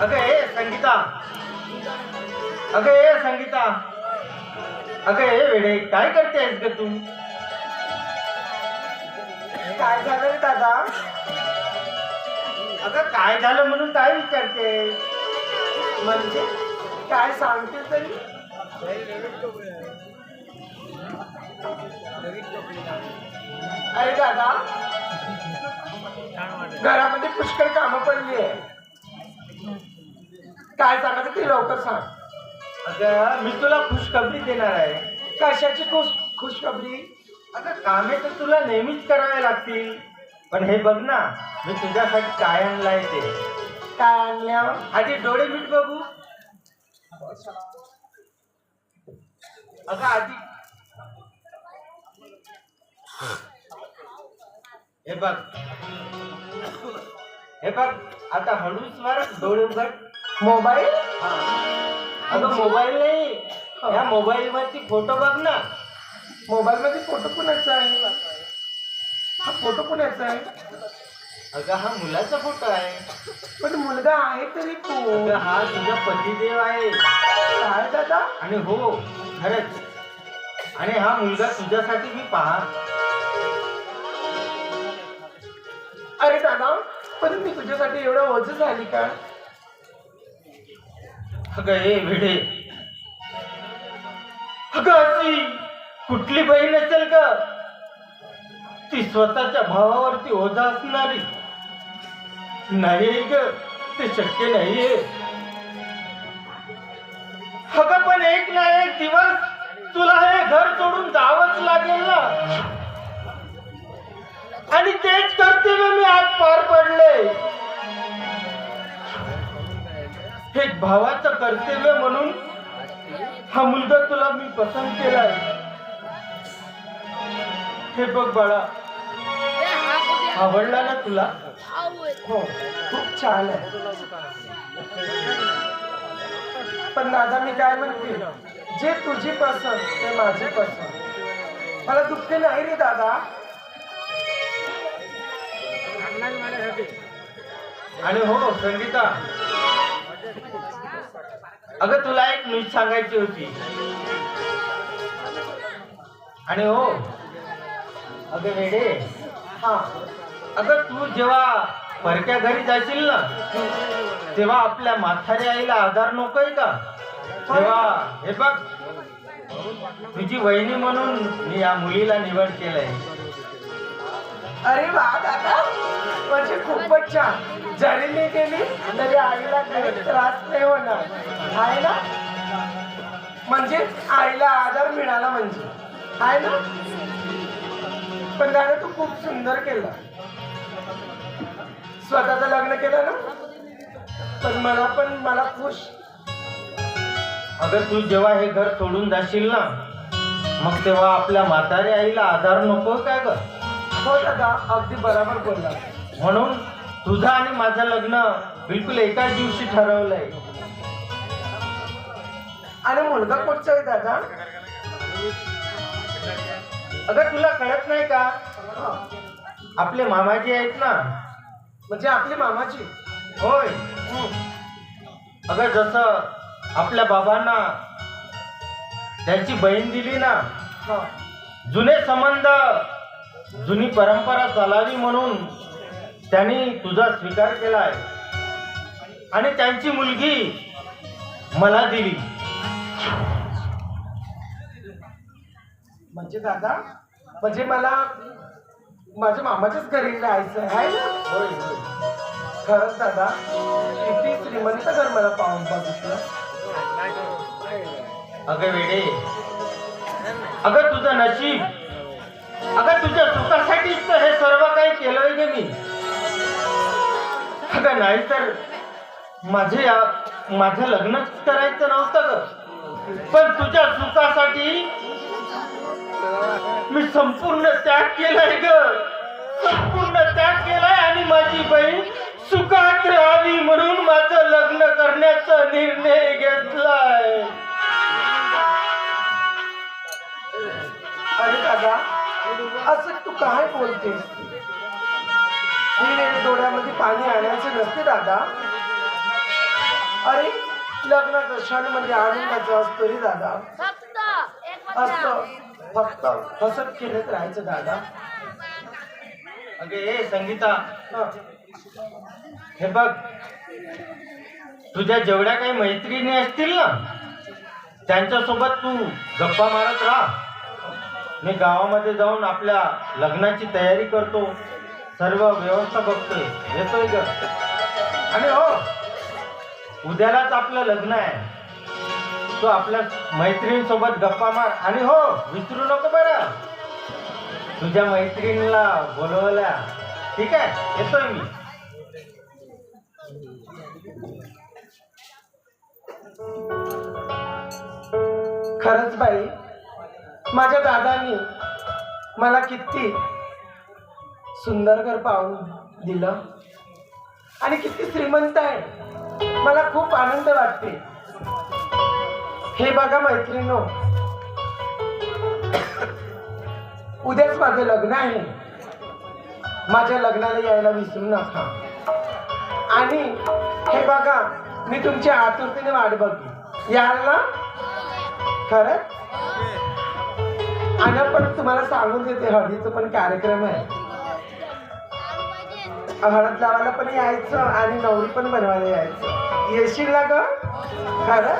अगं हे संगीता. अगं ए संगीता. अगं हे वेडे काय करतेस ग तू? काय झालं रे दादा? अगं काय झालं म्हणून काय विचारते म्हणजे काय सांगते तरी? अरे दादा. घरामध्ये पुष्कळ कामं पडली आहे. काय सांगायचं ते लवकर सांग. अगं मी तुला खुशखबरी देणार आहे. कशाची खुश खुशखबरी? अगं कामे तर तुला नेहमीच करावे लागतील. पण हे बघ ना मी तुझ्यासाठी काय आणलाय ते. काय आणल्या? आधी डोळे मीठ बघू. अगं आधी हे बघ. हे बघ आता हळूच वर डोळे उघड. मोबाईल? हा. अगं मोबाईल नाही. या मोबाईल वरती फोटो बघ ना. मोबाईल मध्ये फोटो कुणाचा आहे? हा फोटो कुणाचा आहे? अगं हा मुलाचा फोटो आहे. पण मुलगा आहे तरी तू अगं हा तुझा पतिदेव आहे. काय दादा? आणि हो खरंच. आणि हा मुलगा तुझ्यासाठी मी पहा अरे दादा पण मी तुझ्यासाठी एवढं ओझ झाली का? अगं ए भिडे. अगं अशी कुठली बहीण असेल का ती स्वतःच्या भावावरती ओझा असणारी. नाही ग ते शक्य नाहीये. अगं पण एक ना एक दिवस तुला हे घर सोडून जावंच लागेल ना. आणि तेच कर्तव्य मी आज पार पडले. हे भावाचं कर्तव्य म्हणून हा मुलगा तुला मी पसंत केलाय. हे बघ बाळा आवडला ना तुला? हो खूप छान आहे. पण दादा मी काय म्हणते? जे तुझी पसंत ते माझी पसंत. मला दुःख नाही रे दादा. आणि हो संगीता. अगं तुला एक न्यूज सांगायची होती. आणि हो अगं वेडे हा. अगं तू जेव्हा परक्या घरी जाशील ना तेव्हा आपल्या म्हातारी आईला आधार नकोय का? तेव्हा हे बघ तुझी वहिनी म्हणून मी या मुलीला निवड केलंय. अरे वा दादा. म्हणजे खूपच छान. जरी मी गेली तरी आईला काही त्रास नाही होणार. आहे ना? म्हणजे आईला आधार मिळाला म्हणजे. आहे ना? पण दादा तू खूप सुंदर केला. स्वतःचं लग्न केलं ना? पण मला पण मला खुश. अगं तू जेव्हा हे घर सोडून जाशील ना मग तेव्हा आपल्या म्हातारी आईला आधार नको काय ग? हो दादा अगदी बरोबर बोलला म्हणून तुझं आणि माझं लग्न बिलकुल एकाच दिवशी ठरवलंय. आणि मुलगा कुठचा आहे दादा? अगं तुला कळत नाही का? आपले मामाजी आहेत ना? म्हणजे आपली मामाची होय. अगं जसं आपल्या बाबांना त्यांची बहीण दिली ना. जुने संबंध जुनी परंपरा चालावी म्हणून त्यांनी तुझा स्वीकार केलाय आणि त्यांची मुलगी मला दिली. म्हणजे दादा म्हणजे मला माझ्या मामाच्याच घरी राहायचं आहे ना? होय होय. खरंच दादा किती श्रीमंत घर मला पाहून बघितलं. अगं वेडे अगं तुझं नशीब अगं तुझ्या सुखासाठीच तर हे सर्व काही केलंय गे मी. अगं नाही तर माझे माझं लग्नच करायचं नव्हतं ग. पण तुझ्या सुखासाठी मी संपूर्ण त्याग केलाय ग. संपूर्ण त्याग केलाय आणि माझी बहीण सुखात राहावी म्हणून माझं लग्न करण्याचा निर्णय घेतलाय. अरे दादा असं तू काय बोलतेस? ही डोळ्यामध्ये पाणी आणायचे नसते दादा. अरे लग्नाचा क्षण म्हणजे आनंदाचा असतो रे दादा? असतो फक्त हसत खेळत राहायचं दादा. अगे ए संगीता. हं. हे बघ तुझ्या जेवढ्या काही मैत्रिणी असतील ना त्यांच्यासोबत तू गप्पा मारत राहा. मी गावामध्ये जाऊन आपल्या लग्नाची तयारी करतो. सर्व व्यवस्था बघतोय येतोय ग आणि हो उद्यालाच आपलं लग्न आहे. तू आपल्या मैत्रिणीसोबत गप्पा मार. आणि हो विसरू नको बरं. तुझ्या मैत्रिणीला बोलवल्या ठीक आहे? येतोय मी. खरंच बाई माझ्या दादानी मला किती सुंदर घर पाहून दिलं. आणि किती श्रीमंत आहे. मला खूप आनंद वाटते. हे बघा मैत्रिणो उद्याच माझं लग्न आहे. माझ्या लग्नाला यायला विसरू नका. आणि हे बघा मी तुमच्या आतुरतेने वाट बघते. याल ना? खरं आणि पण तुम्हाला सांगून देते हळदीचा पण कार्यक्रम आहे. हळद लावायला पण यायचं आणि नवरी पण बनवायला यायचं. येशील ना ग? खरं?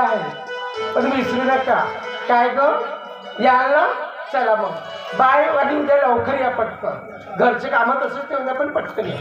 आहे. पण विसरू नका. काय ग? यायला चला मग. बाय आणि उद्या लवकर या पटकन. घरचे कामं तसंच तेवढ्या पण पटकन या.